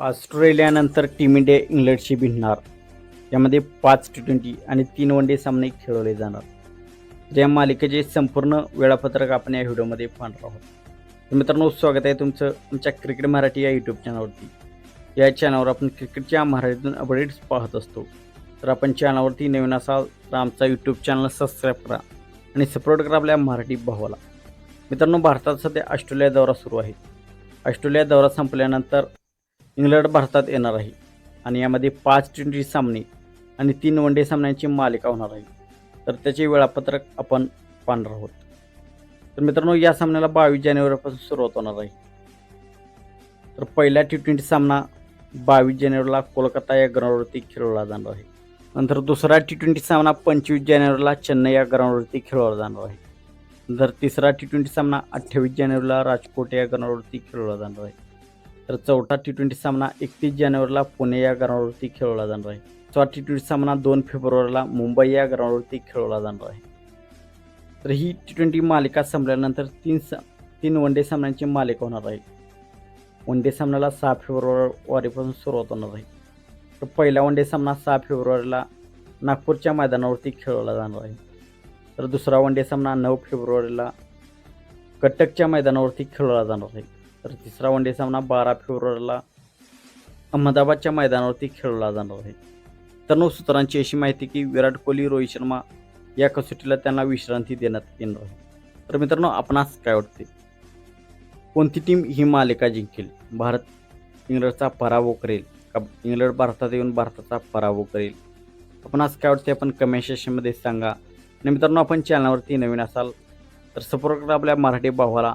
ऑस्ट्रेलियानंतर team India इंग्लंडशी भिडणार. यामध्ये पाच T twenty आणि तीन वन डे सामने खेळवले जाणार. या मालिकेचे संपूर्ण वेळापत्रक आपण या व्हिडिओमध्ये पाहणार आहोत. तर मित्रांनो स्वागत आहे तुमचं आमच्या क्रिकेट मराठी या यूट्यूब चॅनलवरती या चॅनलवर आपण क्रिकेटच्या मराठीतून अपडेट्स पाहत असतो. तर आपण चॅनलवरती नवीन असाल तर आमचा यूट्यूब चॅनल सबस्क्राईब करा आणि सपोर्ट करा आपल्या मराठी भावाला. मित्रांनो भारतात सध्या ऑस्ट्रेलिया दौरा सुरू आहे. ऑस्ट्रेलिया दौरा संपल्यानंतर इंग्लंड भारतात येणार आहे. आणि यामध्ये पाच टी ट्वेंटी सामने आणि तीन वन डे सामन्यांची मालिका होणार आहे. तर त्याचे वेळापत्रक आपण पाहणार आहोत. तर मित्रांनो या सामन्याला बावीस जानेवारीपासून सुरुवात होणार आहे. तर पहिला टी ट्वेंटी सामना बावीस जानेवारीला कोलकाता या ग्राउंडवरती खेळवला जाणार आहे. नंतर दुसरा टी ट्वेंटी सामना पंचवीस जानेवारीला चेन्नई या ग्राउंडवरती खेळवला जाणार आहे. नंतर तिसरा टी ट्वेंटी सामना अठ्ठावीस जानेवारीला राजकोट या ग्राउंडवरती खेळवला जाणार आहे. तर चौथा टी ट्वेंटी सामना एकतीस जानेवारीला पुणे या ग्राउंडवरती खेळवला जाणार आहे. चौथा टी ट्वेंटी सामना दोन फेब्रुवारीला मुंबई या ग्राउंडवरती खेळवला जाणार आहे. तर ही टी ट्वेंटी मालिका संपल्यानंतर तीन सा तीन वन डे सामन्यांची मालिका होणार आहे. वन डे सामन्याला सहा फेब्रुवारीपासून सुरुवात होणार आहे. तर पहिला वन डे सामना सहा फेब्रुवारीला नागपूरच्या मैदानावरती खेळवला जाणार आहे. तर दुसरा वन डे सामना नऊ फेब्रुवारीला कटकच्या मैदानावरती खेळवला जाणार आहे. तर तिसरा वन डे सामना बारा फेब्रुवारीला अहमदाबादच्या मैदानावरती खेळवला जाणार आहे. तर सूत्रांची अशी माहिती की विराट कोहली रोहित शर्मा या कसोटीला त्यांना विश्रांती देण्यात येणार आहे. तर मित्रांनो आपणास काय वाटते? कोणती टीम ही मालिका जिंकेल? भारत इंग्लंडचा पराभव करेल का इंग्लंड भारतात येऊन भारताचा पराभव करेल? आपणास काय वाटते? आपण कमेंट सेक्शनमध्ये सांगा. आणि मित्रांनो आपण चॅनलवरती नवीन असाल तर सपोर्ट करा आपल्या मराठी भावाला.